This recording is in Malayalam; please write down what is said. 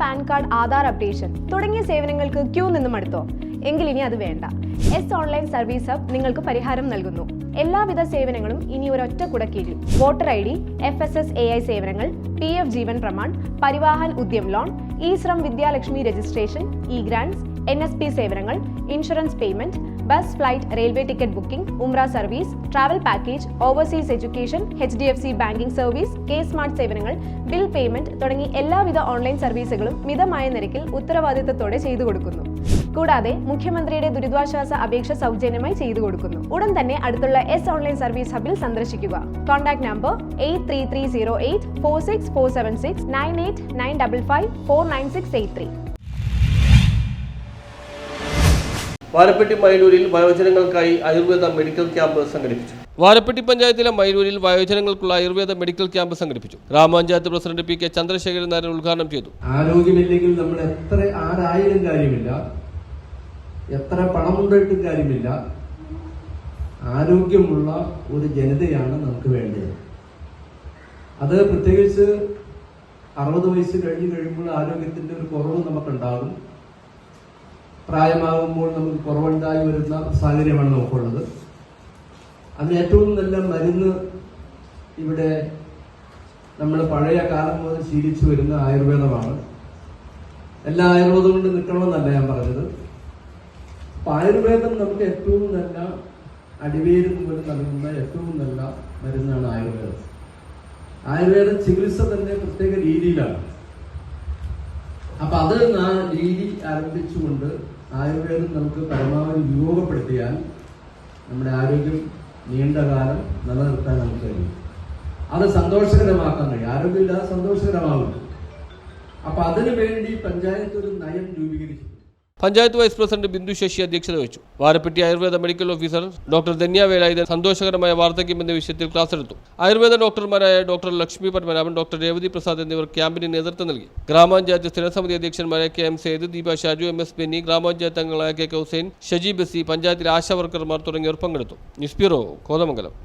പാൻ കാർഡ് ആധാർ അപ്ഡേഷൻ തുടങ്ങിയ സേവനങ്ങൾക്ക് ക്യൂ നിന്നും അടുത്തോ? എങ്കിൽ ഇനി അത് വേണ്ട. എസ് ഓൺലൈൻ സർവീസ് ഹബ് നിങ്ങൾക്ക് പരിഹാരം നൽകുന്നു. എല്ലാവിധ സേവനങ്ങളും ഇനി ഒരൊറ്റ കുടക്കീഴിൽ. Voter I D F S S A I സേവനങ്ങൾ P F Jeevan Pramaan Parivahan Udyam loan E Shram Vidyalakshmi registration E grants N S P സേവനങ്ങൾ insurance payment bus flight railway ticket booking ഉംറ service travel package overseas education H D F C banking service K smart സേവനങ്ങൾ ബിൽ പേയ്മെന്റ് തുടങ്ങി എല്ലാവിധ ഓൺലൈൻ സർവീസുകളും മിതമായ നിരക്കിൽ ഉത്തരവാദിത്തത്തോടെ ചെയ്തു കൊടുക്കുന്നു. കൂടാതെ മുഖ്യമന്ത്രിയുടെ ദുരിതാശ്വാസ അപേക്ഷ സൗജന്യമായി ചെയ്തു കൊടുക്കുന്നു. ഉടൻ തന്നെ അടുത്തുള്ള എസ് ഓൺലൈൻ സർവീസ് ഹബിൽ സന്ദർശിക്കുക. Contact number eight three three zero eight four six four seven six nine eight nine double five four nine six eight three Varappetty മൈലൂരിൽ വയോജനങ്ങൾക്കായി ആയുർവേദ മെഡിക്കൽ ക്യാമ്പ് സംഘടിപ്പിച്ചു. വാരപ്പെട്ടി പഞ്ചായത്തിലെ മൈലൂരിൽ വയോജനങ്ങൾക്കുള്ള ആയുർവേദ മെഡിക്കൽ ക്യാമ്പ് സംഘടിപ്പിച്ചു. Grama panchayat president P K Chandrasekharan Nair ഉദ്ഘാടനം ചെയ്തു. ആരോഗ്യമില്ലെങ്കിൽ നമ്മൾ എത്ര ആരായാലും കാര്യമില്ല. എത്ര പണമുണ്ടായിട്ടും കാര്യമില്ല. ആരോഗ്യമുള്ള ഒരു ജനതയാണ് നമുക്ക് വേണ്ടത്. അത് പ്രത്യേകിച്ച് അറുപത് വയസ്സ് കഴിഞ്ഞ് കഴിയുമ്പോൾ ആരോഗ്യത്തിന്റെ ഒരു കുറവ് നമുക്കുണ്ടാകും. പ്രായമാകുമ്പോൾ നമുക്ക് കുറവുണ്ടായി വരുന്ന സാഹചര്യമാണ് നമുക്കുള്ളത്. അതിന് ഏറ്റവും നല്ല മരുന്ന് ഇവിടെ നമ്മൾ പഴയ കാലം മുതൽ ശീലിച്ചു വരുന്ന ആയുർവേദമാണ്. എല്ലാ ആയുർവേദം കൊണ്ട് നിൽക്കണമെന്നല്ല ഞാൻ പറഞ്ഞത്. ആയുർവേദം നമുക്ക് ഏറ്റവും നല്ല അടിവേര് മുതൽ നൽകുന്ന ഏറ്റവും നല്ല മരുന്നാണ് ആയുർവേദം. ആയുർവേദ ചികിത്സ തന്നെ പ്രത്യേക രീതിയിലാണ്. അപ്പൊ അത് രീതി ആരംഭിച്ചുകൊണ്ട് ആയുർവേദം നമുക്ക് പരമാവധി ഉപയോഗപ്പെടുത്തിയാൽ നമ്മുടെ ആരോഗ്യം നീണ്ടകാലം നിലനിർത്താൻ നമുക്ക് കഴിയും. അത് സന്തോഷകരമാക്കാൻ കഴിയും. ആരോഗ്യമില്ലാതെ സന്തോഷകരമാകുന്നു അപ്പൊ അതിനു വേണ്ടി പഞ്ചായത്ത് ഒരു നയം രൂപീകരിച്ചു പഞ്ചായത്ത് വൈസ് പ്രസിഡന്റ് ബിന്ദു ശശി അധ്യക്ഷത വഹിച്ചു. Varappetty Ayurveda medical officer doctor Dhanya Velayudhan സന്തോഷകരമായ വാർദ്ധക്യം എന്ന വിഷയത്തിൽ ക്ലാസ് എടുത്തു. ആയുർവേദ ഡോക്ടർമാരായ ഡോക്ടർ ലക്ഷ്മി പത്മനാഭൻ ഡോക്ടർ രേവതി പ്രസാദ് എന്നിവർ ക്യാമ്പിന് നേതൃത്വം നൽകി. ഗ്രാമപഞ്ചായത്ത് സ്ഥിരസമിതി അധ്യക്ഷന്മാരായ K M Seth Deepa Shaju M S Benny gram panchayat അംഗങ്ങളായ കെ കെ ഹുസൈൻ ഷജി ബസി പഞ്ചായത്തിലെ ആശാ വർക്കർമാർ തുടങ്ങിയവർ പങ്കെടുത്തു. News bureau Kothamangalam.